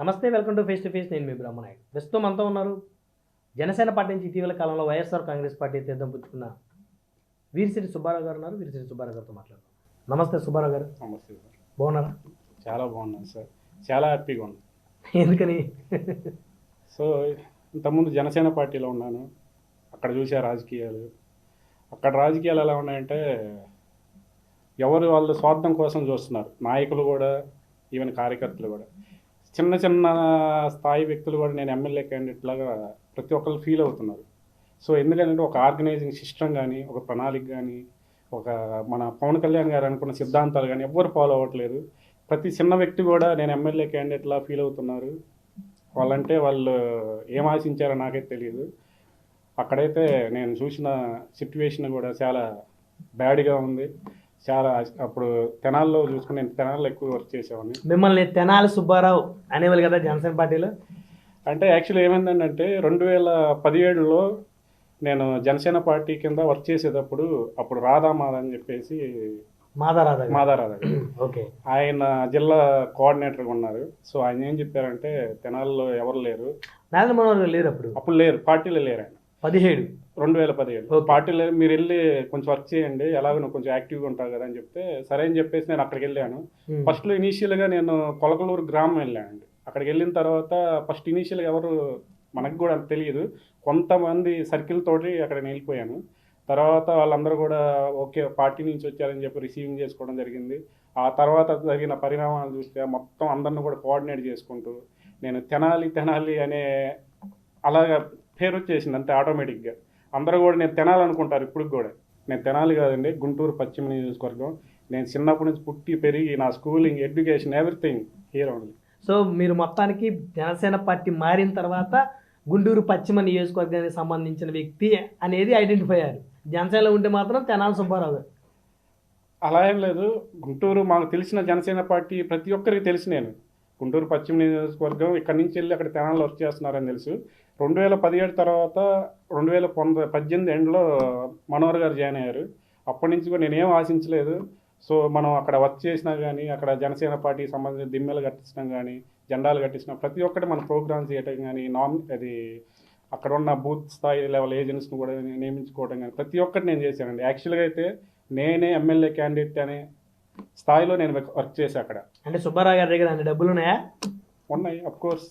నమస్తే welcome to face to face. నేను మీ బ్రహ్మనాయుడు. ప్రస్తుతం అంతా ఉన్నారు. జనసేన పార్టీ నుంచి ఇటీవల కాలంలో వైఎస్ఆర్ కాంగ్రెస్ పార్టీ తీర్థం పుచ్చుకున్న వీరిసిరి సుబ్బారావు గారు ఉన్నారు. వీరిసిరి సుబ్బారావు గారితో మాట్లాడదాం. నమస్తే సుబ్బారావు గారు. నమస్తే సార్. బాగున్నారా? చాలా బాగున్నాను సార్. చాలా హ్యాపీగా ఉన్నాను. ఎందుకని? సో ఇంతకుముందు జనసేన పార్టీలో ఉన్నాను. అక్కడ చూసే రాజకీయాలు. అక్కడ రాజకీయాలు ఎలా ఉన్నాయంటే ఎవరు వాళ్ళ స్వార్థం కోసం చూస్తున్నారు. నాయకులు కూడా ఈవెన్ కార్యకర్తలు కూడా. చిన్న చిన్న స్థాయి వ్యక్తులు కూడా నేను ఎమ్మెల్యే క్యాండిడేట్ లాగా ప్రతి ఒక్కరు ఫీల్ అవుతున్నారు. సో ఎందుకంటే ఒక ఆర్గనైజింగ్ సిస్టమ్ కానీ ఒక ప్రణాళిక కానీ ఒక మన పవన్ కళ్యాణ్ గారు అనుకున్న సిద్ధాంతాలు కానీ ఎవ్వరు ఫాలో అవ్వట్లేదు. ప్రతి చిన్న వ్యక్తి కూడా నేను ఎమ్మెల్యే క్యాండిడేట్లా ఫీల్ అవుతున్నారు. వాళ్ళంటే వాళ్ళు ఏం ఆశించారో నాకైతే తెలియదు అక్కడైతే నేను చూసిన సిట్యువేషన్ కూడా చాలా బ్యాడ్గా ఉంది. చాలా అప్పుడు తెనాల్లో చూసుకుని నేను తెనాల్లో ఎక్కువ వర్క్ చేసేవాడిని. మిమ్మల్ని తెనాలి సుబ్బారావు అనేవాళ్ళు కదా జనసేన పార్టీలో? అంటే యాక్చువల్లీ ఏమైందంటే రెండు వేల పదిహేడులో నేను జనసేన పార్టీ కింద వర్క్ చేసేటప్పుడు అప్పుడు రాధామాధ అని చెప్పేసి మాదారాధా గారు. మాదారాధ ఓకే. ఆయన జిల్లా కోఆర్డినేటర్గా ఉన్నారు. సో ఆయన ఏం చెప్పారంటే తెనాల్లో ఎవరు లేరు. నారాయణ మనోహర్ లేరు అప్పుడు? అప్పుడు లేరు పార్టీలో లేరు ఆయన. పదిహేడు. రెండు వేల పదిహేడు. పార్టీలో మీరు వెళ్ళి కొంచెం వర్క్ చేయండి ఎలాగో నువ్వు కొంచెం యాక్టివ్గా ఉంటావు కదా అని చెప్తే సరే అని చెప్పేసి నేను అక్కడికి వెళ్ళాను. ఫస్ట్లో ఇనీషియల్గా నేను కొలకలూరు గ్రామం వెళ్ళానండి. అక్కడికి వెళ్ళిన తర్వాత ఫస్ట్ ఇనీషియల్గా ఎవరు మనకు కూడా అంత తెలియదు. కొంతమంది సర్కిల్ తోటి అక్కడ వెళ్ళిపోయాను. తర్వాత వాళ్ళందరూ కూడా ఓకే పార్టీ నుంచి వచ్చారని చెప్పి రిసీవింగ్ చేసుకోవడం జరిగింది. ఆ తర్వాత జరిగిన పరిణామాలు చూస్తే మొత్తం అందరిని కూడా కోఆర్డినేట్ చేసుకుంటూ నేను తెనాలి తెనాలి అనే అలాగా పేరు వచ్చేసింది అంతే ఆటోమేటిక్గా. అందరూ కూడా నేను తెనాలనుకుంటారు ఇప్పుడు కూడా. నేను తెనాలి కాదండి గుంటూరు పశ్చిమ నియోజకవర్గం. నేను చిన్నప్పటి నుంచి పుట్టి పెరిగి నా schooling education everything hero so మీరు మొత్తానికి జనసేన పార్టీ మారిన తర్వాత గుంటూరు పశ్చిమ నియోజకవర్గానికి సంబంధించిన వ్యక్తి అనేది ఐడెంటిఫై అయ్యారు. జనసేనలో ఉంటే మాత్రం తెనాలి సుబ్బారావు. అలా ఏం లేదు. గుంటూరు మాకు తెలిసిన జనసేన పార్టీ ప్రతి ఒక్కరికి తెలిసి నేను. గుంటూరు పశ్చిమ నియోజకవర్గం ఇక్కడి నుంచి వెళ్ళి అక్కడ తెనాలు వర్క్ చేస్తున్నారని తెలుసు. రెండు వేల పదిహేడు తర్వాత రెండు వేల పంతొమ్మిది పద్దెనిమిది ఎండ్లో మనోహర్ గారు జాయిన్ అయ్యారు. అప్పటి నుంచి కూడా నేనేం ఆశించలేదు. సో మనం అక్కడ వర్క్ చేసినా కానీ అక్కడ జనసేన పార్టీకి సంబంధించిన దిమ్మెలు కట్టించడం కానీ జెండాలు కట్టించడం ప్రతి ఒక్కటి మన ప్రోగ్రామ్స్ చేయటం కానీ నామ్ అది అక్కడ ఉన్న బూత్ స్థాయి లెవెల్ ఏజెంట్స్ని కూడా నియమించుకోవడం కానీ ప్రతి ఒక్కటి నేను చేశానండి. యాక్చువల్గా అయితే నేనే ఎమ్మెల్యే క్యాండిడేట్ అనే స్థాయిలో నేను వర్క్ చేశాను అక్కడ. అంటే సుబ్బారావు గారి దగ్గర అన్ని డబ్బులు ఉన్నాయా? ఉన్నాయి అఫ్ కోర్స్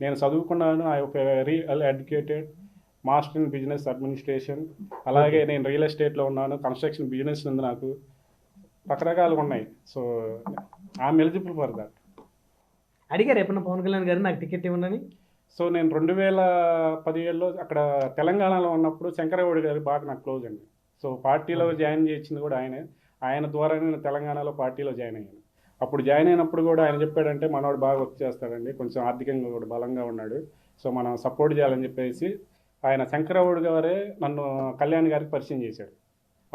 నేను చదువుకున్నాను I very well educated master in business administration అలాగే నేను రియల్ ఎస్టేట్లో ఉన్నాను కన్స్ట్రక్షన్ బిజినెస్ ఉంది నాకు. రకరకాలుగా ఉన్నాయి. So I'm eligible for that అడిగారు ఎప్పుడన్నా పవన్ కళ్యాణ్ గారు నాకు టికెట్ ఇవ్వండి సో నేను రెండు వేల పదిహేడులో అక్కడ తెలంగాణలో ఉన్నప్పుడు శంకరగౌడి గారు బాగా నాకు క్లోజ్ అండి. సో పార్టీలో జాయిన్ చేసింది కూడా ఆయనే. ఆయన ద్వారా నేను తెలంగాణలో పార్టీలో జాయిన్ అయ్యాను. అప్పుడు జాయిన్ అయినప్పుడు కూడా ఆయన చెప్పాడంటే మనవాడు బాగా వర్క్ చేస్తాడండి కొంచెం ఆర్థికంగా కూడా బలంగా ఉన్నాడు. సో మనం సపోర్ట్ చేయాలని చెప్పేసి ఆయన శంకరగౌడ్ గారే నన్ను కళ్యాణ్ గారికి పరిచయం చేశాడు.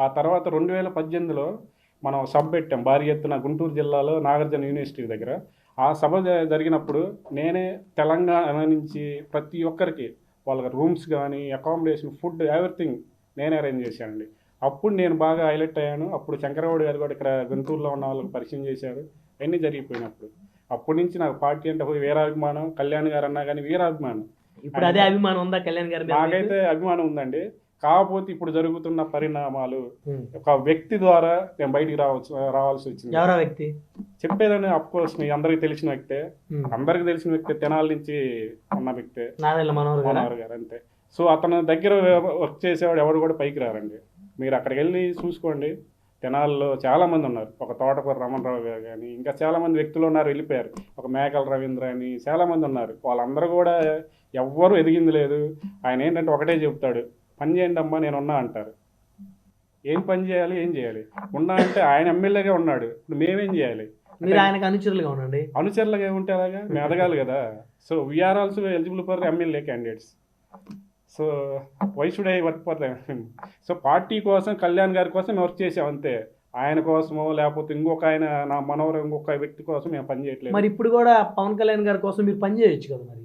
ఆ తర్వాత రెండు వేల పద్దెనిమిదిలో మనం సభ పెట్టాం భారీ ఎత్తున గుంటూరు జిల్లాలో నాగార్జున యూనివర్సిటీ దగ్గర. ఆ సభ జ- జరిగినప్పుడు నేనే తెలంగాణ నుంచి ప్రతి ఒక్కరికి వాళ్ళ రూమ్స్ కానీ అకామిడేషన్ ఫుడ్ ఎవ్రీథింగ్ నేనే అరేంజ్ చేశానండి. అప్పుడు నేను బాగా హైలైట్ అయ్యాను. అప్పుడు శంకరగౌడ్ గారు కూడా ఇక్కడ గుంటూరులో ఉన్న వాళ్ళకి పరిచయం చేశారు. అన్నీ జరిగిపోయినప్పుడు. అప్పటి నుంచి నాకు పార్టీ అంటే ఒక వీరాభిమానం కళ్యాణ్ గారు అన్నా కానీ వీరాభిమానం. ఇప్పుడు అదే అభిమానం ఉందా కళ్యాణ్ గారి? నాకైతే అభిమానం ఉందండి. కాకపోతే ఇప్పుడు జరుగుతున్న పరిణామాలు. ఒక వ్యక్తి ద్వారా నేను బయటికి రావచ్చు రావాల్సి వచ్చింది. ఎవరా వ్యక్తి? చెప్పేదని అఫ్ కోర్స్ మీ అందరికి తెలిసిన వ్యక్తే. అందరికి తెలిసిన వ్యక్తి తెనాల నుంచి ఉన్న వ్యక్తే. మనోహర్ గారు? అంతే. సో అతని దగ్గర వర్క్ చేసేవాడు ఎవడు కూడా పైకి రారండి. మీరు అక్కడికి వెళ్ళి చూసుకోండి. తెనాల్లో చాలా మంది ఉన్నారు. ఒక తోటకూర రమణరావు గారు కానీ ఇంకా చాలా మంది వ్యక్తులు ఉన్నారు వెళ్ళిపోయారు. ఒక మేకల రవీంద్ర అని చాలా మంది ఉన్నారు. వాళ్ళందరూ కూడా ఎవ్వరూ ఎదిగింది లేదు. ఆయన ఏంటంటే ఒకటే చెప్తాడు పని చేయండి అమ్మా నేను ఉన్నా అంటారు. ఏం పని చేయాలి ఏం చేయాలి? ఉన్నా అంటే ఆయన ఎమ్మెల్యేగా ఉన్నాడు. ఇప్పుడు మేమేం చేయాలి? మీరు ఆయనకు అనుచరులుగా ఉండండి. అనుచరులుగా ఉంటే అలాగా? మేము ఎదగాలి కదా. So we are also eligible for MLA candidates so why should I work for so party కోసం కళ్యాణ్ గారి కోసం మేము వర్క్ చేసాం అంతే. ఆయన కోసమో లేకపోతే ఇంకొక ఆయన నా మనవరు ఇంకొక వ్యక్తి కోసం మేము పని చేయట్లేదు. మరి ఇప్పుడు కూడా పవన్ కళ్యాణ్ గారి కోసం మీరు పని చేయొచ్చు కదా మరి?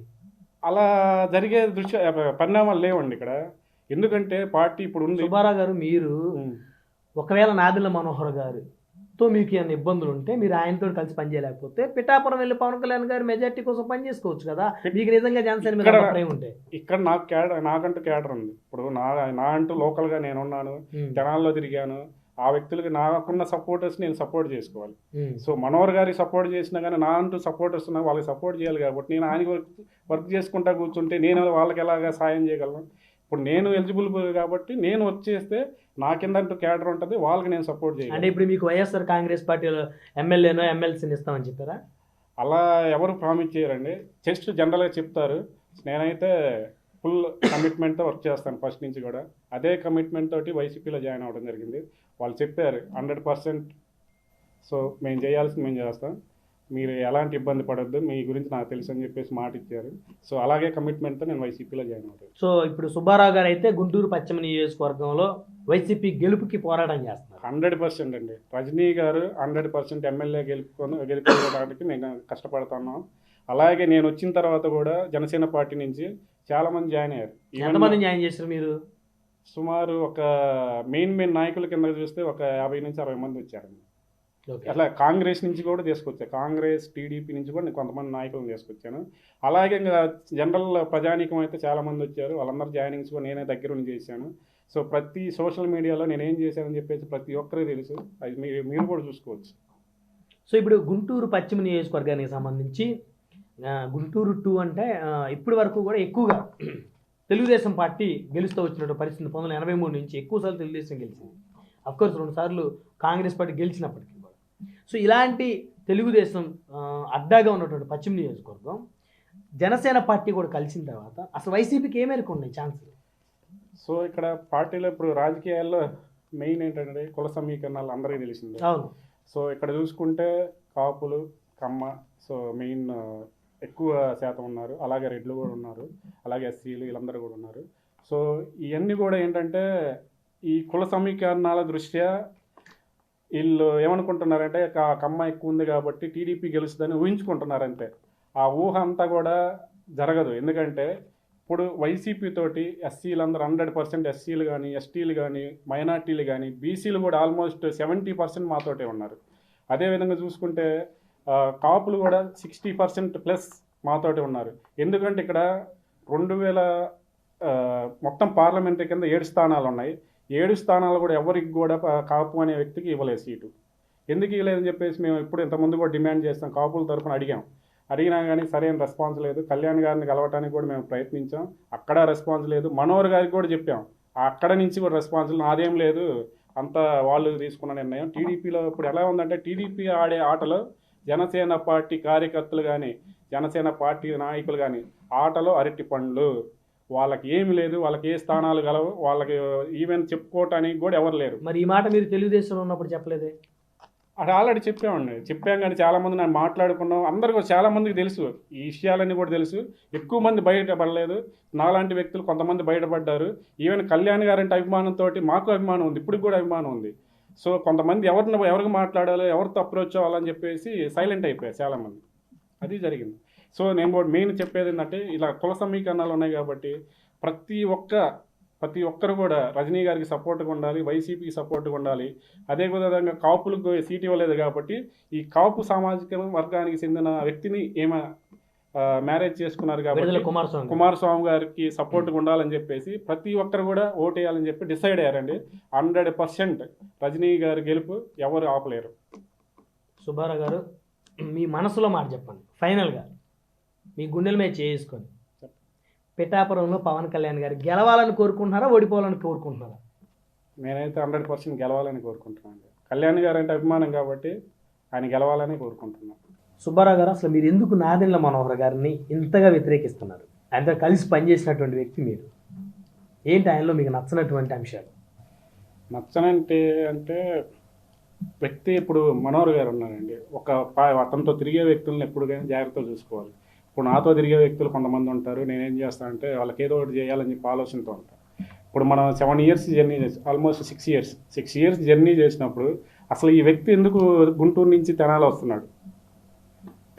అలా జరిగే దృశ్య పరిణామాలు లేవండి ఇక్కడ. ఎందుకంటే పార్టీ ఇప్పుడు ఉంది. సుబ్బారావు గారు మీరు. ఒకవేళ నాదిల మనోహర్ గారు తో మీకు ఏమైనా ఇబ్బందులు ఉంటే మీరు ఆయనతో కలిసి పనిచేయలేకపోతే పిఠాపురం వెళ్ళి పవన్ కళ్యాణ్ గారి మెజార్టీ కోసం పని చేసుకోవచ్చు కదా. మీకు నిజంగా జనసేన మీద ఉంటే. ఇక్కడ నాకు క్యాడర్ నాకంటూ క్యాడర్ ఉంది. ఇప్పుడు నా నా అంటూ లోకల్గా నేను ఉన్నాను ఉమ్, జనాల్లో తిరిగాను ఆ వ్యక్తులకి నాకున్న సపోర్టర్స్ నేను సపోర్ట్ చేసుకోవాలి. సో మనోహర్ గారికి సపోర్ట్ చేసినా కానీ నా అంటూ సపోర్టర్స్ ఉన్నా వాళ్ళకి సపోర్ట్ చేయాలి కాబట్టి నేను ఆయనకి వర్క్ వర్క్ చేసుకుంటా కూర్చుంటే నేను వాళ్ళకి ఎలాగా సాయం చేయగలను? ఇప్పుడు నేను ఎలిజిబుల్ కాబట్టి నేను వర్క్ చేస్తే నా కింద అంటూ క్యాడర్ ఉంటుంది వాళ్ళకి నేను సపోర్ట్ అంటే చేయగలను ఇప్పుడు మీకు వైఎస్ఆర్ కాంగ్రెస్ పార్టీలో ఎమ్మెల్యేనో ఎమ్మెల్సీని ఇస్తామని చెప్పారా? అలా ఎవరు ప్రామిస్ చేయరండి. జస్ట్ జనరల్గా చెప్తారు. నేనైతే ఫుల్ కమిట్మెంట్తో వర్క్ చేస్తాను ఫస్ట్ నుంచి కూడా. అదే కమిట్మెంట్ తోటి వైసీపీలో జాయిన్ అవ్వడం జరిగింది. వాళ్ళు చెప్పారు హండ్రెడ్ పర్సెంట్ సో మేము చేయాల్సింది మేము చేస్తాం. మీరు ఎలాంటి ఇబ్బంది పడొద్దు మీ గురించి నాకు తెలుసు అని చెప్పేసి మాట ఇచ్చారు సో అలాగే కమిట్మెంట్తో నేను వైసీపీలో జాయిన్ అవుతాను. సో ఇప్పుడు సుబ్బారావు గారు అయితే గుంటూరు పశ్చిమ నియోజకవర్గంలో వైసీపీ గెలుపుకి పోరాటం చేస్తున్నారు. హండ్రెడ్ పర్సెంట్ అండి. రజనీ గారు హండ్రెడ్ పర్సెంట్ ఎమ్మెల్యే గెలుపుకొని గెలుపుకోవడానికి నేను కష్టపడుతున్నాను. అలాగే నేను వచ్చిన తర్వాత కూడా జనసేన పార్టీ నుంచి చాలా మంది జాయిన్ అయ్యారు. ఎంతమంది న్యాయం చేశారు మీరు? సుమారు ఒక మెయిన్ మెయిన్ నాయకుల కింద చూస్తే ఒక యాభై నుంచి అరవై మంది వచ్చారండి. అట్లా కాంగ్రెస్ నుంచి కూడా తీసుకొచ్చా. కాంగ్రెస్ టీడీపీ నుంచి కూడా నేను కొంతమంది నాయకులను తీసుకొచ్చాను. అలాగే ఇంకా జనరల్ ప్రజానీకం అయితే చాలా మంది వచ్చారు. వాళ్ళందరూ జాయినింగ్స్ కూడా నేనే దగ్గరుండి చేశాను. సో ప్రతి సోషల్ మీడియాలో నేను ఏం చేశానని చెప్పేసి ప్రతి ఒక్కరికి తెలుసు. అది మీరు కూడా చూసుకోవచ్చు. సో ఇప్పుడు గుంటూరు పశ్చిమ నియోజకవర్గానికి సంబంధించి గుంటూరు టూ అంటే ఇప్పటి వరకు కూడా ఎక్కువగా తెలుగుదేశం పార్టీ గెలుస్తూ వచ్చినట్టు పరిస్థితి. పంతొమ్మిది వందల ఎనభై మూడు నుంచి ఎక్కువ సార్లు తెలుగుదేశం గెలిచింది. అఫ్కోర్స్ రెండు సార్లు కాంగ్రెస్ పార్టీ గెలిచినప్పటికీ. సో ఇలాంటి తెలుగుదేశం అడ్డాగా ఉన్నటువంటి పశ్చిమ నియోజకవర్గం జనసేన పార్టీ కూడా కలిసిన తర్వాత అసలు వైసీపీకి ఏ మేరకు ఉన్నాయి ఛాన్సులు? సో ఇక్కడ పార్టీలో ఇప్పుడు రాజకీయాల్లో మెయిన్ ఏంటంటే కుల సమీకరణాలు అందరికీ తెలిసిందే. అవును. సో ఇక్కడ చూసుకుంటే కాపులు కమ్మ సో మెయిన్ ఎక్కువ శాతం ఉన్నారు. అలాగే రెడ్లు కూడా ఉన్నారు. అలాగే ఎస్సీలు వీళ్ళందరూ కూడా ఉన్నారు. సో ఇవన్నీ కూడా ఏంటంటే ఈ కుల సమీకరణాల దృష్ట్యా వీళ్ళు ఏమనుకుంటున్నారంటే క- కమ్మ ఎక్కువ ఉంది కాబట్టి టీడీపీ గెలుస్తుందని ఊహించుకుంటున్నారంతే. ఆ ఊహ అంతా కూడా జరగదు. ఎందుకంటే ఇప్పుడు వైసీపీ తోటి ఎస్సీలు హండ్రెడ్ పర్సెంట్ ఎస్సీలు కానీ ఎస్టీలు కానీ మైనార్టీలు కానీ బీసీలు కూడా ఆల్మోస్ట్ సెవెంటీ పర్సెంట్ మాతోటే ఉన్నారు. అదేవిధంగా చూసుకుంటే కాపులు కూడా సిక్స్టీ పర్సెంట్ ప్లస్ మాతోటే ఉన్నారు. ఎందుకంటే ఇక్కడ రెండు వేల మొత్తం పార్లమెంటరీ కింద ఏడు స్థానాలు ఉన్నాయి ఏడు స్థానాలు కూడా ఎవరికి కూడా కాపు అనే వ్యక్తికి ఇవ్వలేదు సీటు. ఎందుకు ఇవ్వలేదని చెప్పేసి మేము ఇప్పుడు ఇంతకుముందు కూడా డిమాండ్ చేస్తాం. కాపుల తరఫున అడిగాం. అడిగినా కానీ సరైన రెస్పాన్స్ లేదు. కళ్యాణ్ గారిని కలవటానికి కూడా మేము ప్రయత్నించాం. అక్కడ రెస్పాన్స్ లేదు. మనోహర్ గారికి కూడా చెప్పాం. అక్కడ నుంచి కూడా రెస్పాన్స్ నాదేం లేదు. అంత వాళ్ళు తీసుకున్న నిర్ణయం. టీడీపీలో ఇప్పుడు ఎలా ఉందంటే టీడీపీ ఆడే ఆటలో జనసేన పార్టీ కార్యకర్తలు కానీ జనసేన పార్టీ నాయకులు కానీ ఆటలో అరటి పండ్లు. వాళ్ళకి ఏమి లేదు వాళ్ళకి ఏ స్థానాలు గలవు వాళ్ళకి ఈవెన్ చెప్పుకోవటానికి కూడా ఎవరు లేరు. మరి ఈ మాట మీరు తెలుగుదేశంలో ఉన్నప్పుడు చెప్పలేదే? అది ఆల్రెడీ చెప్పామండి చెప్పాం కానీ చాలా మంది నేను మాట్లాడుకున్నాం. అందరికీ చాలా మందికి తెలుసు. ఈ విషయాలన్నీ కూడా తెలుసు. ఎక్కువ మంది బయటపడలేదు. నాలాంటి వ్యక్తులు కొంతమంది బయటపడ్డారు. ఈవెన్ కళ్యాణ్ గారంటే అభిమానంతో మాకు అభిమానం ఉంది. ఇప్పుడు కూడా అభిమానం ఉంది. సో కొంతమంది ఎవరిని ఎవరికి మాట్లాడాలో ఎవరితో అప్రోచ్ అవ్వాలని చెప్పేసి సైలెంట్ అయిపోయారు చాలామంది. అది జరిగింది. సో నేను కూడా మెయిన్ చెప్పేది ఏంటంటే ఇలా కుల సమీకరణాలు ఉన్నాయి కాబట్టి ప్రతి ఒక్క ప్రతి ఒక్కరు కూడా రజనీ గారికి సపోర్ట్గా ఉండాలి వైసీపీకి సపోర్ట్గా ఉండాలి. అదే విధంగా కాపులకు సీట్ ఇవ్వలేదు కాబట్టి ఈ కాపు సామాజిక వర్గానికి చెందిన వ్యక్తిని ఏమ మ్యారేజ్ చేసుకున్నారు కాబట్టి కుమారస్వామి. కుమారస్వామి గారికి సపోర్ట్గా ఉండాలని చెప్పేసి ప్రతి ఒక్కరు కూడా ఓటేయాలని చెప్పి డిసైడ్ అయ్యారండి. హండ్రెడ్ పర్సెంట్ రజనీ గారి గెలుపు ఎవరు ఆపలేరు. సుబ్బారావు గారు మీ మనసులో మాట చెప్పండి. ఫైనల్గా మీ గుండెల మీద చేసుకొని. పిఠాపురంలో పవన్ కళ్యాణ్ గారు గెలవాలని కోరుకుంటున్నారా ఓడిపోవాలని కోరుకుంటున్నారా? నేనైతే హండ్రెడ్ పర్సెంట్ గెలవాలని కోరుకుంటున్నాను కళ్యాణ్ గారు అంటే అభిమానం కాబట్టి ఆయన గెలవాలని కోరుకుంటున్నాను. సుబ్బారావు గారు అసలు మీరు ఎందుకు నాదెండ్ల మనోహర్ గారిని ఇంతగా వ్యతిరేకిస్తున్నారు? ఆయనతో కలిసి పనిచేసినటువంటి వ్యక్తి మీరు. ఏంటి ఆయనలో మీకు నచ్చనటువంటి అంశాలు? నచ్చనంటే అంటే వ్యక్తి ఇప్పుడు మనోహర్ గారు ఉన్నారండి. ఒక అతనితో తిరిగే వ్యక్తులను ఎప్పుడు కానీ జాగ్రత్తగా చూసుకోవాలి. ఇప్పుడు నాతో తిరిగే వ్యక్తులు కొంతమంది ఉంటారు నేనేం చేస్తానంటే వాళ్ళకి ఏదో ఒకటి చేయాలని చెప్పి ఆలోచనతో ఉంటాను ఇప్పుడు మనం సెవెన్ ఇయర్స్ జర్నీ చేసి almost six years six years journey చేసినప్పుడు అసలు ఈ వ్యక్తి ఎందుకు గుంటూరు నుంచి తెనాలి వస్తున్నాడు?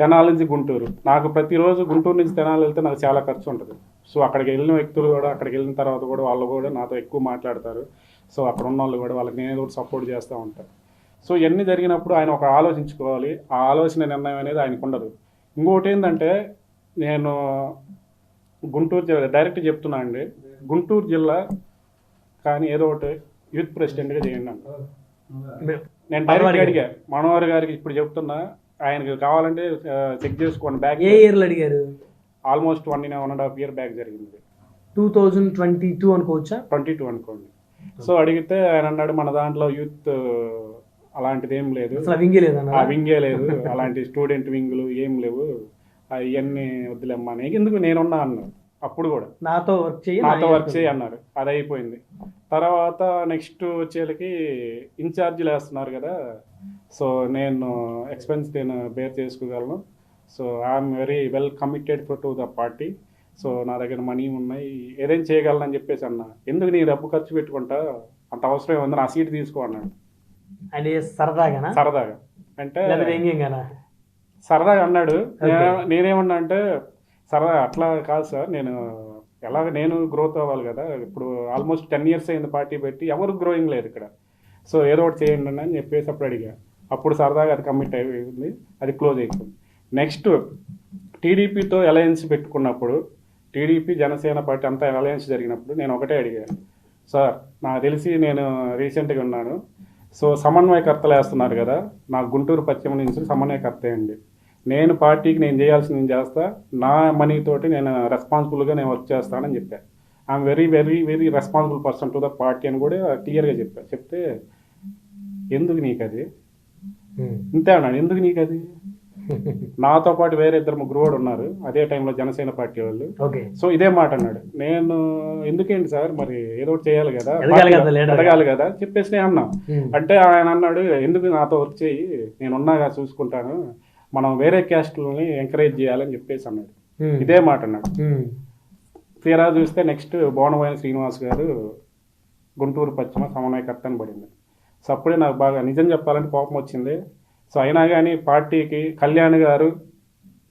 తెనాలి నుంచి గుంటూరు. నాకు ప్రతిరోజు గుంటూరు నుంచి తెనాలి వెళ్తే నాకు చాలా ఖర్చు ఉంటుంది. సో అక్కడికి వెళ్ళిన వ్యక్తులు కూడా అక్కడికి వెళ్ళిన తర్వాత కూడా వాళ్ళు కూడా నాతో ఎక్కువ మాట్లాడతారు. సో అక్కడ ఉన్న వాళ్ళు కూడా వాళ్ళకి నేను ఏదో ఒకటి సపోర్ట్ చేస్తూ ఉంటాను సో ఇవన్నీ జరిగినప్పుడు ఆయన ఒక ఆలోచించుకోవాలి. ఆ ఆలోచన నిర్ణయం అనేది ఆయనకు ఉండదు ఇంకోటి ఏంటంటే నేను గుంటూరు జిల్లా డైరెక్ట్ చెప్తున్నా అండి. గుంటూరు జిల్లా కానీ ఏదో ఒకటి యూత్ ప్రెసిడెంట్గా చేయండి. మీ- నేను డైరెక్ట్. అడిగా. మనోహర్ గారికి ఇప్పుడు చెప్తున్నా ఆయనకి కావాలంటే చెక్ చేసుకోండి. బ్యాక్ ఏ ఇయర్లో అడిగారు? Almost one one and half year back జరిగింది. టూ థౌజండ్ ట్వంటీ టూ అనుకోవచ్చా? ట్వంటీ టూ అనుకోండి. సో అడిగితే ఆయన అన్నాడు మన దాంట్లో యూత్ అలాంటిది ఏం లేదు వింగే లేదు. అలాంటి స్టూడెంట్ వింగులు ఏం లేవు. అవన్నీ వద్దులేమ్మా అని. ఎందుకు నేనున్నా అన్నారు అప్పుడు కూడా. నాతో వర్క్ చేయి నాతో వర్క్ చేయి అన్నారు అది అయిపోయింది. తర్వాత నెక్స్ట్ వచ్చేళ్ళకి ఇన్ఛార్జీలు వేస్తున్నారు కదా. సో నేను ఎక్స్పెన్స్ నేను బేర్ చేసుకోగలను. So I'm very well committed to the party. So నా దగ్గర మనీ ఉన్నాయి. ఏదైనా చేయగలను అని చెప్పేసి అన్న. ఎందుకు నీ డబ్బు ఖర్చు పెట్టుకుంటా? అంత అవసరం ఉంది నా సీట్ తీసుకో అన్నాడు. అంటే సరదాగానా? సరదాగా. అంటే సరదాగా అన్నాడు. నేనేమన్నా అంటే సరదా అట్లా కాదు సార్. నేను ఎలాగ నేను గ్రోత్ అవ్వాలి కదా. ఇప్పుడు ఆల్మోస్ట్ టెన్ ఇయర్స్ అయింది పార్టీ పెట్టి ఎవరు గ్రోయింగ్ లేదు ఇక్కడ. సో ఏదో ఒకటి చేయండి అని చెప్పేసి అప్పుడు అడిగా. అప్పుడు సరదాగా అది కమిట్ అయిపోయింది. అది క్లోజ్ అయిపోయింది. నెక్స్ట్ టీడీపీతో అలయన్స్ పెట్టుకున్నప్పుడు టీడీపీ జనసేన పార్టీ అంతా అలయన్స్ జరిగినప్పుడు నేను ఒకటే అడిగాను సార్ నాకు తెలిసి నేను రీసెంట్గా ఉన్నాను. సో సమన్వయకర్తలు వేస్తున్నారు కదా. నా గుంటూరు పశ్చిమ నుంచి సమన్వయకర్త అండి. నేను పార్టీకి నేను చేయాల్సింది నేను చేస్తా నా మనీ తోటి నేను రెస్పాన్సిబుల్గా నేను వర్క్ చేస్తానని చెప్పాను I'm very very very responsible person to the party అని కూడా క్లియర్గా చెప్పాను చెప్తే ఎందుకు నీకు అది. ఇంతే అన్నాడు. ఎందుకు నీకు అది నాతో పాటు వేరే ఇద్దరు ముగ్గురు కూడా ఉన్నారు. అదే టైంలో జనసేన పార్టీ వాళ్ళు. సో ఇదే మాట అన్నాడు. నేను ఎందుకేంటి సార్? మరి ఏదో ఒకటి చేయాలి కదా ఎదగాలి కదా, చెప్పేసి నేను అన్నా. అంటే ఆయన అన్నాడు ఎందుకు నాతో వర్క్ చేయి? నేను ఉన్నాగా చూసుకుంటాను. మనం వేరే క్యాస్ట్లని ఎంకరేజ్ చేయాలని చెప్పేసి అన్నాడు. ఇదే మాట అన్నాడు. తీరా చూస్తే నెక్స్ట్ బోనమైన శ్రీనివాస్ గారు గుంటూరు పశ్చిమ సమన్వయకర్త అని పడింది. సో అప్పుడే నాకు బాగా నిజం చెప్పాలంటే కోపం వచ్చింది. సో అయినా కానీ పార్టీకి కళ్యాణ్ గారు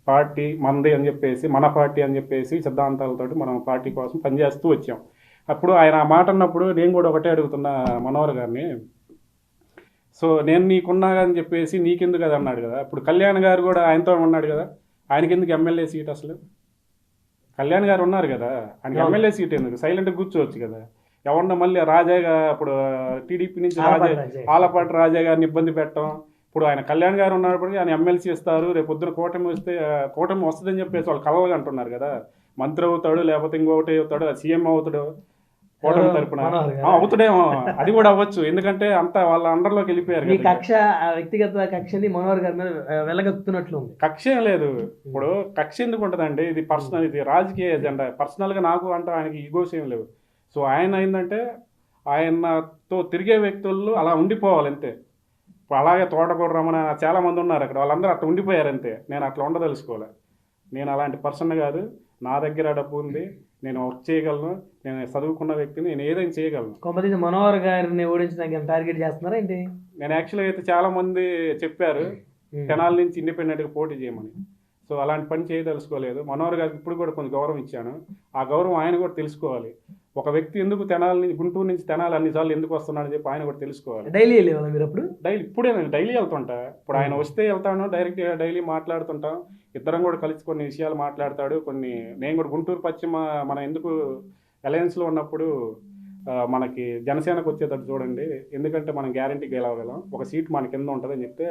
పార్టీ మంది అని చెప్పేసి మన పార్టీ అని చెప్పేసి సిద్ధాంతాలతోటి మనం పార్టీ కోసం పనిచేస్తూ వచ్చాం. అప్పుడు ఆయన ఆ మాట అన్నప్పుడు నేను కూడా ఒకటే అడుగుతున్నా మనోహర్ గారిని. సో నేను నీకున్నా అని చెప్పేసి నీకెందుకు అది అన్నాడు కదా. ఇప్పుడు కళ్యాణ్ గారు కూడా ఆయనతో ఉన్నాడు కదా. ఆయనకి ఎందుకు ఎమ్మెల్యే సీట్ అసలు? కళ్యాణ్ గారు ఉన్నారు కదా. ఆయనకి. ఎమ్మెల్యే సీట్ ఎందుకు? సైలెంట్ కూర్చోవచ్చు కదా. ఎవరన్నా మళ్ళీ రాజాగా ఇప్పుడు టీడీపీ నుంచి రాజా ఆలపాటి రాజా గారిని ఇబ్బంది పెట్టడం. ఇప్పుడు ఆయన కళ్యాణ్ గారు ఉన్నప్పటికీ ఆయన ఎమ్మెల్సీ ఇస్తారు. రేపు పొద్దున కూటమి వస్తే కూటమి వస్తుందని చెప్పేసి వాళ్ళు కలలుగా అంటున్నారు కదా. మంత్రి అవుతాడు లేకపోతే ఇంకొకటి అవుతాడు సీఎం అవుతాడు. కూటమి? తరపున. అవుతాడేమో అది కూడా అవ్వచ్చు. ఎందుకంటే అంతా వాళ్ళ అండర్లోకి వెళ్ళిపోయారు మీ కక్ష వ్యక్తిగత కక్షని మనోహర్ గారి మీద వెళ్ళగక్కుతున్నట్లు కక్ష ఏం లేదు. ఇప్పుడు కక్ష ఎందుకు ఉంటుందండి? ఇది పర్సనల్ ఇది రాజకీయ ఎజెండా. పర్సనల్గా నాకు అంటే ఆయనకి ఈగోస్ ఏం లేవు. సో ఆయన ఏంటంటే ఆయనతో తిరిగే వ్యక్తులు అలా ఉండిపోవాలి అంతే. అలాగే తోటకూర రమణ చాలా మంది ఉన్నారు అక్కడ. వాళ్ళందరూ అట్లా ఉండిపోయారు అంతే. నేను అట్లా ఉండదలుచుకోలే. నేను అలాంటి పర్సన్ కాదు. నా దగ్గర డబ్బు ఉంది. నేను వర్క్ చేయగలను. నేను చదువుకున్న వ్యక్తిని నేను ఏదైనా చేయగలను. కొంపతీసి మనోహర్ గారిని ఓడించడానికి టార్గెట్ చేస్తున్నారా ఏంటి? నేను యాక్చువల్గా అయితే చాలా మంది చెప్పారు. తెనాల నుంచి ఇండిపెండెంట్గా పోటీ చేయమని. సో అలాంటి పని చేయదలుచుకోలేదు. మనోహర్ గారికి ఇప్పుడు కూడా కొంచెం గౌరవం ఇచ్చాను. ఆ గౌరవం ఆయన కూడా తెలుసుకోవాలి. ఒక వ్యక్తి ఎందుకు తెనాలి నుంచి గుంటూరు నుంచి తెనాలి అన్నిసార్లు ఎందుకు వస్తున్నాడని చెప్పి ఆయన కూడా తెలుసుకోవాలి. డైలీ వెళ్ళేవాళ్ళ మీరు అప్పుడు? డైలీ ఇప్పుడే నేను డైలీ వెళ్తుంటా. ఇప్పుడు ఆయన వస్తే వెళ్తాను డైరెక్ట్ డైలీ మాట్లాడుతుంటాం. ఇద్దరం కూడా కలిసి కొన్ని విషయాలు మాట్లాడతాడు. కొన్ని నేను కూడా గుంటూరు పశ్చిమ మనం ఎందుకు అలయన్స్లో ఉన్నప్పుడు మనకి జనసేనకు వచ్చేటట్టు చూడండి. ఎందుకంటే మనం గ్యారంటీ గెలవగలం. ఒక సీట్ మన కింద ఉంటుందని చెప్తే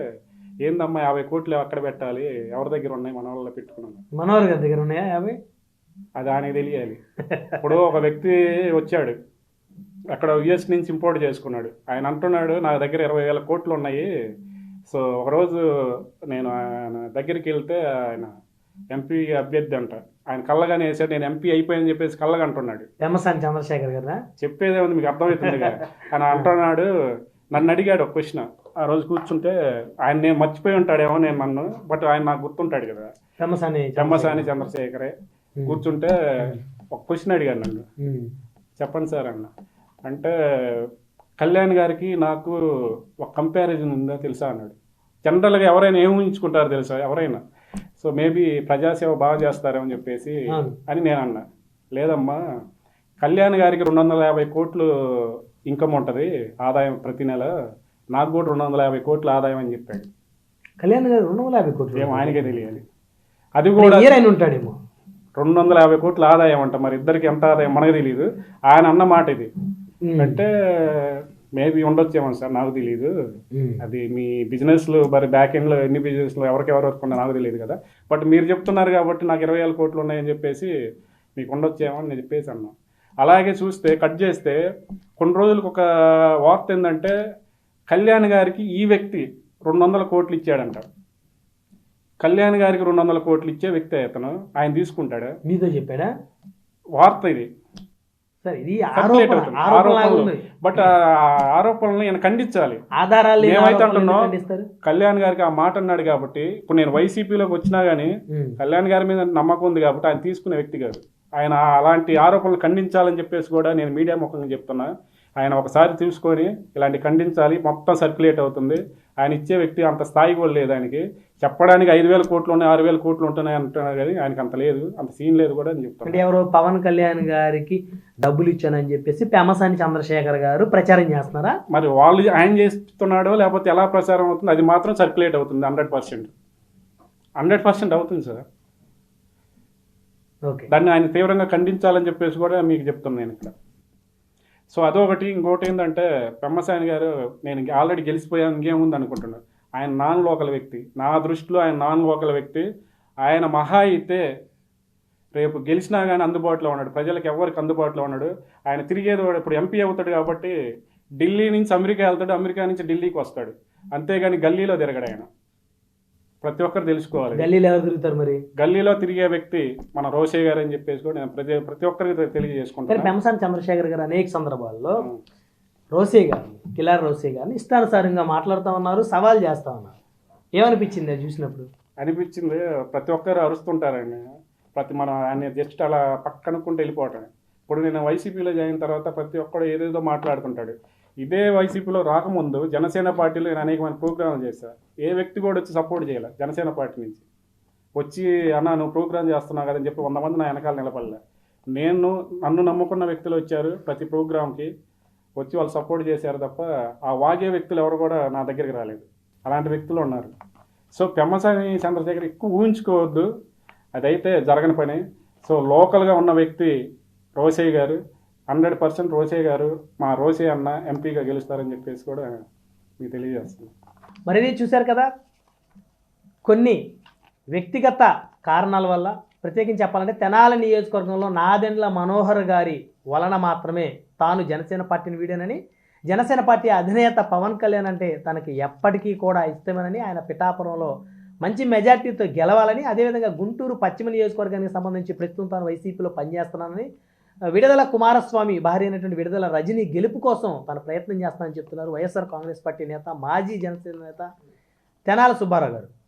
ఏందమ్మా యాభై కోట్లు అక్కడ పెట్టాలి? ఎవరి దగ్గర ఉన్నాయి? మన వాళ్ళ పెట్టుకున్నాను మనోహర్ గారి దగ్గర ఉన్నాయా యాభై? అది ఆయనకి తెలియాలి. ఇప్పుడు ఒక వ్యక్తి వచ్చాడు. అక్కడ యుఎస్ నుంచి ఇంపోర్ట్ చేసుకున్నాడు. ఆయన అంటున్నాడు నా దగ్గర ఇరవై వేల కోట్లు ఉన్నాయి. సో ఒకరోజు నేను ఆయన దగ్గరికి వెళ్తే ఆయన ఎంపీ అభ్యర్థి అంట. ఆయన కళ్ళగానే వేసాడు నేను ఎంపీ అయిపోయాని చెప్పేసి కళ్ళగా అంటున్నాడు ఎమ్మసాని చంద్రశేఖర్ గారా చెప్పేదే ఉంది మీకు అర్థమవుతుందిగా. ఆయన అంటున్నాడు నన్ను అడిగాడు ఒక క్వశ్చన్ ఆ రోజు కూర్చుంటే ఆయన నేను మర్చిపోయి ఉంటాడేమో నేను నన్ను బట్ ఆయన నాకు గుర్తుంటాడు కదా. ఎమ్మసాని చెమ్మసాని చంద్రశేఖరే. కూర్చుంటే ఒక క్వశ్చన్ అడిగాను నన్ను. చెప్పండి సార్ అన్న. అంటే కళ్యాణ్ గారికి నాకు ఒక కంపారిజన్ ఉందా తెలుసా అన్నాడు. జనరల్గా ఎవరైనా ఏమి ఊహించుకుంటారో తెలుసా? ఎవరైనా. సో మేబీ ప్రజాసేవ బాగా చేస్తారేమో అని చెప్పేసి. అని నేను అన్నా. లేదమ్మా కళ్యాణ్ గారికి రెండు వందల యాభై కోట్లు ఇన్కమ్ ఉంటుంది ఆదాయం ప్రతి నెల. నాకు కూడా రెండు వందల యాభై కోట్ల ఆదాయం అని చెప్పాడు. కళ్యాణ్ గారు రెండు వందల యాభై కోట్లు ఏమో ఆయనకే తెలియాలి. అది కూడా అయిన ఉంటాడేమో. రెండు వందల యాభై కోట్ల ఆదాయం అంట మరి ఇద్దరికి ఎంత ఆదాయం మనకు తెలియదు ఆయన అన్న మాట ఇది. అంటే మేబీ ఉండొచ్చేమో సార్ నాకు తెలియదు. అది మీ బిజినెస్లు మరి బ్యాక్ ఎండ్లో ఎన్ని బిజినెస్లు ఎవరికెవరు వరకు ఉన్నా నాకు తెలియదు కదా. బట్ మీరు చెప్తున్నారు కాబట్టి నాకు ఇరవై వేల కోట్లు ఉన్నాయని చెప్పేసి మీకు ఉండొచ్చేమో అని నేను చెప్పేసి అన్నా. అలాగే చూస్తే కట్ చేస్తే కొన్ని రోజులకు ఒక వార్త ఏంటంటే కళ్యాణ్ గారికి ఈ వ్యక్తి రెండు వందల కోట్లు ఇచ్చాడంట. కళ్యాణ్ గారికి రెండు వందల కోట్లు ఇచ్చే వ్యక్తి అతను ఆయన తీసుకుంటాడు. మీతో చెప్పాడా? వార్త ఇది. సరే ఇది ఆరోపణ ఆరోపణలు. బట్ ఆ ఆరోపణలను ఈయన ఖండించాలి ఆధారాలు ఆరోపణలు అంటున్నాం? కళ్యాణ్ గారికి ఆ మాట అన్నాడు కాబట్టి ఇప్పుడు నేను వైసీపీలోకి వచ్చినా ఉమ్. కళ్యాణ్ గారి మీద నమ్మకం ఉంది కాబట్టి ఆయన తీసుకునే వ్యక్తి కాదు ఆయన అలాంటి ఆరోపణలు ఖండించాలని చెప్పేసి కూడా నేను మీడియా ముఖంగా చెప్తున్నా ఆయన ఒకసారి తీసుకొని ఇలాంటి ఖండించాలి మొత్తం సర్క్యులేట్ అవుతుంది ఆయన ఇచ్చే వ్యక్తి అంత స్థాయి కూడా లేదు ఆయనకి. చెప్పడానికి ఐదు వేల కోట్లు ఉన్నాయి ఆరు వేల కోట్లు ఉంటున్నాయి అంటున్నారు కానీ ఆయనకి అంత లేదు. అంత సీన్ లేదు కూడా అని అంటే చెప్తాను ఎవరో పవన్ కళ్యాణ్ గారికి డబ్బులు ఇచ్చానని చెప్పేసి పెమసాని చంద్రశేఖర్ గారు ప్రచారం చేస్తున్నారా? మరి వాళ్ళు ఆయన చేస్తున్నాడో లేకపోతే ఎలా ప్రచారం అవుతుంది? అది మాత్రం సర్క్యులేట్ అవుతుంది హండ్రెడ్ పర్సెంట్. హండ్రెడ్ పర్సెంట్ అవుతుంది సార్. ఓకే. దాన్ని ఆయన తీవ్రంగా ఖండించాలని చెప్పేసి కూడా మీకు చెప్తున్నాను నేను ఇక్కడ. సో అదొకటి. ఇంకోటి ఏంటంటే పెమ్మసాని గారు నేను ఆల్రెడీ గెలిచిపోయాను ఇంకేముంది అనుకుంటున్నాను ఆయన నాన్ లోకల్ వ్యక్తి. నా దృష్టిలో ఆయన నాన్ లోకల్ వ్యక్తి. ఆయన మహా అయితే రేపు గెలిచినా కానీ అందుబాటులో ఉన్నాడు. ప్రజలకు ఎవరికి అందుబాటులో ఉన్నాడు. ఆయన తిరిగేది వాడు ఇప్పుడు ఎంపీ అవుతాడు కాబట్టి ఢిల్లీ నుంచి అమెరికా వెళ్తాడు. అమెరికా నుంచి ఢిల్లీకి వస్తాడు. అంతేగాని గల్లీలో తిరగడు ఆయన. ప్రతి ఒక్కరు తెలుసుకోవాలి. గల్లీలో ఎవరు తిరుగుతారు మరి? గల్లీలో తిరిగే వ్యక్తి మన రోషే గారు అని చెప్పేసి కూడా నేను ప్రతి ప్రతి ఒక్కరికి తెలియజేసుకుంటాను పెమసాని చంద్రశేఖర్ గారు అనేక సందర్భాల్లో రోసే గారిని కిలార్ రోసే గారిని ఇష్టానుసారంగా మాట్లాడుతూ ఉన్నారు సవాల్ చేస్తా ఉన్నారు. ఏమనిపించింది అది చూసినప్పుడు? అనిపించింది ప్రతి ఒక్కరు అరుస్తుంటారండి. ప్రతి మనం ఆయన జస్ట్ అలా పక్కనుకుంటూ వెళ్ళిపోవటం ఇప్పుడు నేను వైసీపీలో జాయిన్ తర్వాత ప్రతి ఒక్కడు ఏదేదో మాట్లాడుతుంటాడు ఇదే వైసీపీలో రాకముందు జనసేన పార్టీలో నేను అనేకమైన ప్రోగ్రాంలు చేశాను ఏ వ్యక్తి కూడా వచ్చి సపోర్ట్ చేయాలి జనసేన పార్టీ నుంచి. వచ్చి అన్న నువ్వు ప్రోగ్రామ్ చేస్తున్నావు కదని చెప్పి వంద మంది నా వెనకాల నిలబడలే. నేను నన్ను నమ్ముకున్న వ్యక్తులు వచ్చారు ప్రతి ప్రోగ్రామ్కి వచ్చి వాళ్ళు సపోర్ట్ చేశారు తప్ప ఆ వాగే వ్యక్తులు ఎవరు కూడా నా దగ్గరికి రాలేదు. అలాంటి వ్యక్తులు ఉన్నారు. సో పెమ్మసాని చంద్రశేఖర్ ఎక్కువ ఊహించుకోవద్దు. అదైతే జరగని పని. సో లోకల్గా ఉన్న వ్యక్తి రోసయ్య గారు హండ్రెడ్ పర్సెంట్ రోసే గారు మా రోసే అన్న ఎంపీగా గెలుస్తారని చెప్పేసి కూడా మీకు తెలియజేస్తుంది మరిది చూశారు కదా? కొన్ని వ్యక్తిగత కారణాల వల్ల ప్రత్యేకించి చెప్పాలంటే తెనాలి నియోజకవర్గంలో నాదెండ్ల మనోహర్ గారి వలన మాత్రమే తాను జనసేన పార్టీని వీడానని జనసేన పార్టీ అధినేత పవన్ కళ్యాణ్ అంటే తనకి ఎప్పటికీ కూడా ఇష్టమేనని ఆయన పిఠాపురంలో మంచి మెజార్టీతో గెలవాలని అదేవిధంగా గుంటూరు పశ్చిమ నియోజకవర్గానికి సంబంధించి ప్రస్తుతం తాను వైసీపీలో పనిచేస్తున్నానని విడుదల కుమారస్వామి భార్య అయినటువంటి విడుదల రజనీ గెలుపు కోసం తను ప్రయత్నం చేస్తానని చెప్తున్నారు. వైఎస్ఆర్ కాంగ్రెస్ పార్టీ నేత మాజీ జనసేన నేత తెనాల సుబ్బారావు గారు.